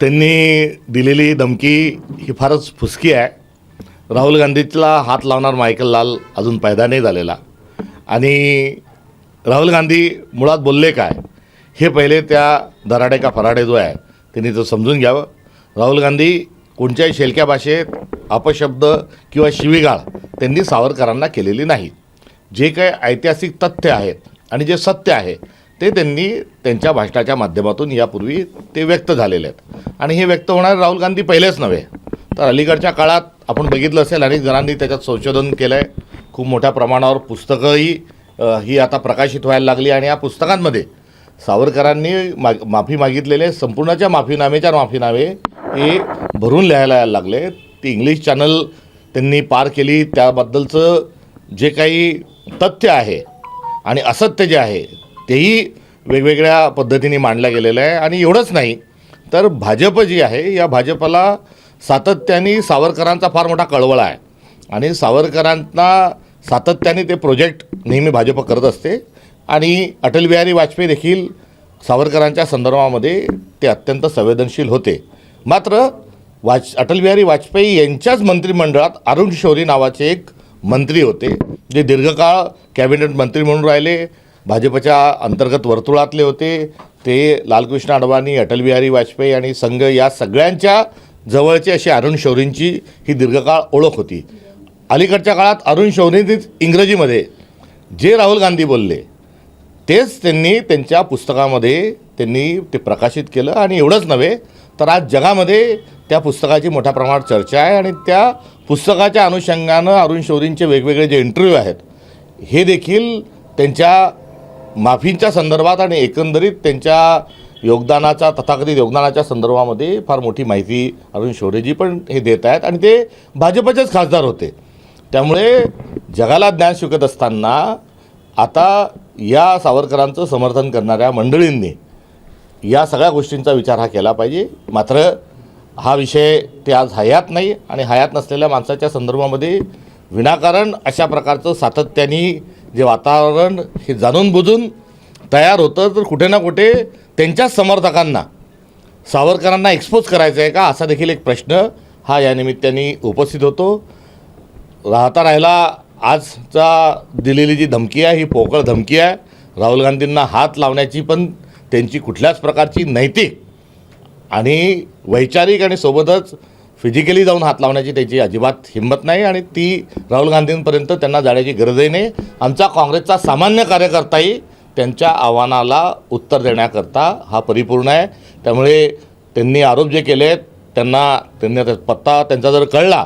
त्यांनी दिलेली धमकी ही फारच फुसकी आहे. राहुल गांधीला हात लावणार मायकल लाल अजून पैदा नाही झालेला. आणि राहुल गांधी मुळात बोलले काय? हे पहिले त्या दराडे का फराडे जो आहे त्यांनी तो समजून घ्यावं. राहुल गांधी कोणत्याही शेलक्या भाषेत अपशब्द किंवा शिवीगाळ त्यांनी सावरकरांना केलेली नाही. जे काही ऐतिहासिक तथ्य आहेत आणि जे सत्य आहे ते त्यांनी त्यांच्या भाषणाच्या माध्यमातून यापूर्वी ते व्यक्त झालेले आहेत. आणि हे व्यक्त होणारे राहुल गांधी पहिलेच नव्हे. तर अलीकडच्या काळात आपण बघितलं असेल अनेक जणांनी त्याच्यात संशोधन केलं आहे खूप मोठ्या प्रमाणावर पुस्तकंही ही आता प्रकाशित व्हायला लागली आणि या पुस्तकांमध्ये सावरकरांनी माग माफी मागितलेले संपूर्णच्या माफीनामेच्या माफीनामे हे भरून लिहायला यायला लागले. ती इंग्लिश चॅनल त्यांनी पार केली. त्याबद्दलचं जे काही तथ्य आहे आणि असत्य जे आहे तेही वेगवेगळ्या पद्धतीने मांडलं गेलेलं आहे. आणि एवढंच नाही तर भाजप जी आहे या भाजपला सातत्याने सावरकरांचा फार मोठा कळवळा आहे. आणि सावरकरांना सातत्याने ते प्रोजेक्ट नेहमी भाजप करत असते. आणि अटल बिहारी वाजपेयी देखील सावरकरांच्या संदर्भामध्ये ते अत्यंत संवेदनशील होते. मात्र वाज अटलबिहारी वाजपेयी यांच्याच मंत्रिमंडळात अरुण शौरी नावाचे एक मंत्री होते जे दीर्घकाळ कॅबिनेट मंत्री म्हणून राहिले भाजपच्या अंतर्गत वर्तुळातले होते. ते लालकृष्ण अडवाणी अटल बिहारी वाजपेयी आणि संघ या सगळ्यांच्या जवळचे अशी अरुण शौरींची ही दीर्घकाळ ओळख होती. अलीकडच्या काळात अरुण शौरींनीच इंग्रजीमध्ये जे राहुल गांधी बोलले तेच त्यांनी त्यांच्या पुस्तकामध्ये त्यांनी ते प्रकाशित केलं. आणि एवढंच नव्हे तर आज जगामध्ये त्या पुस्तकाची मोठ्या प्रमाणात चर्चा आहे आणि त्या पुस्तकाच्या अनुषंगानं अरुण शौरींचे वेगवेगळे जे इंटरव्ह्यू आहेत हे देखील त्यांच्या माफींच्या संदर्भात आणि एकंदरीत त्यांच्या योगदानाच्या तथाकथित योगदानाच्या संदर्भामध्ये फार मोठी माहिती अरुण शौरेजी पण हे देत आहेत आणि ते भाजपचेच खासदार होते. त्यामुळे जगाला ज्ञान शिकत असताना आता या सावरकरांचं समर्थन करणाऱ्या मंडळींनी या सगळ्या गोष्टींचा विचार हा केला पाहिजे. मात्र हा विषय ते आज हयात नाही आणि हयात नसलेल्या माणसाच्या संदर्भामध्ये विनाकारण अशा प्रकारचं सातत्याने जे वातावरण हे जाणून बुजून तयार होतं तर कुठे ना कुठे त्यांच्याच समर्थकांना सावरकरांना एक्सपोज करायचं आहे का असा देखील एक प्रश्न हा या निमित्ताने उपस्थित होतो. राहता राहिला आजचा दिलेली जी धमकी आहे ही पोकळ धमकी आहे. राहुल गांधींना हात लावण्याची पण त्यांची कुठल्याच प्रकारची नैतिक आणि वैचारिक आणि सोबतच फिजिकली जाऊन हात लावण्याची त्याची अजिबात हिंमत नाही आणि ती राहुल गांधींपर्यंत त्यांना जाण्याची गरजही नाही. आमचा काँग्रेसचा सामान्य कार्यकर्ताही त्यांच्या आव्हानाला उत्तर देण्याकरता हा परिपूर्ण आहे. त्यामुळे त्यांनी आरोप जे केले आहेत त्यांना त्यांनी आता पत्ता त्यांचा जर कळला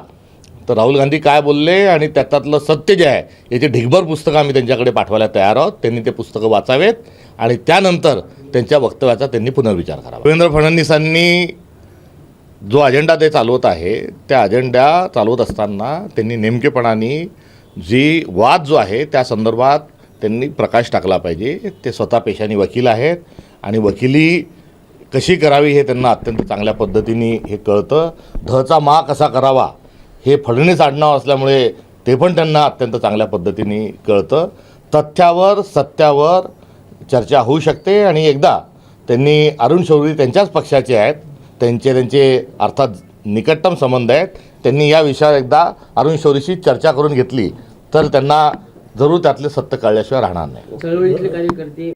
तर राहुल गांधी काय बोलले आणि त्याच्यातलं सत्य जे आहे याची ढिगभर पुस्तकं आम्ही त्यांच्याकडे पाठवायला तयार आहोत. त्यांनी ते पुस्तकं वाचावेत आणि त्यानंतर त्यांच्या वक्तव्याचा त्यांनी पुनर्विचार करावा. देवेंद्र फडणवीसांनी जो अजेंडा ते चालवत आहे त्या अजेंडा चालवत असताना त्यांनी नेमकेपणाने जी वाद जो आहे त्या संदर्भात त्यांनी प्रकाश टाकला पाहिजे. ते स्वतः पेशाने वकील आहेत आणि वकिली कशी करावी हे त्यांना अत्यंत चांगल्या पद्धतीने हे कळतं. धचा मा कसा करावा हे फडणीस आडनाव असल्यामुळे ते पण त्यांना अत्यंत चांगल्या पद्धतीने कळतं. तथ्यावर सत्यावर चर्चा होऊ शकते आणि एकदा त्यांनी अरुण शौरी त्यांच्याच पक्षाचे आहेत त्यांचे त्यांचे अर्थात निकटतम संबंध आहेत. त्यांनी या विषयावर एकदा अरुण शौरीशी चर्चा करून घेतली तर त्यांना जरूर त्यातले सत्य कळल्याशिवाय राहणार नाही.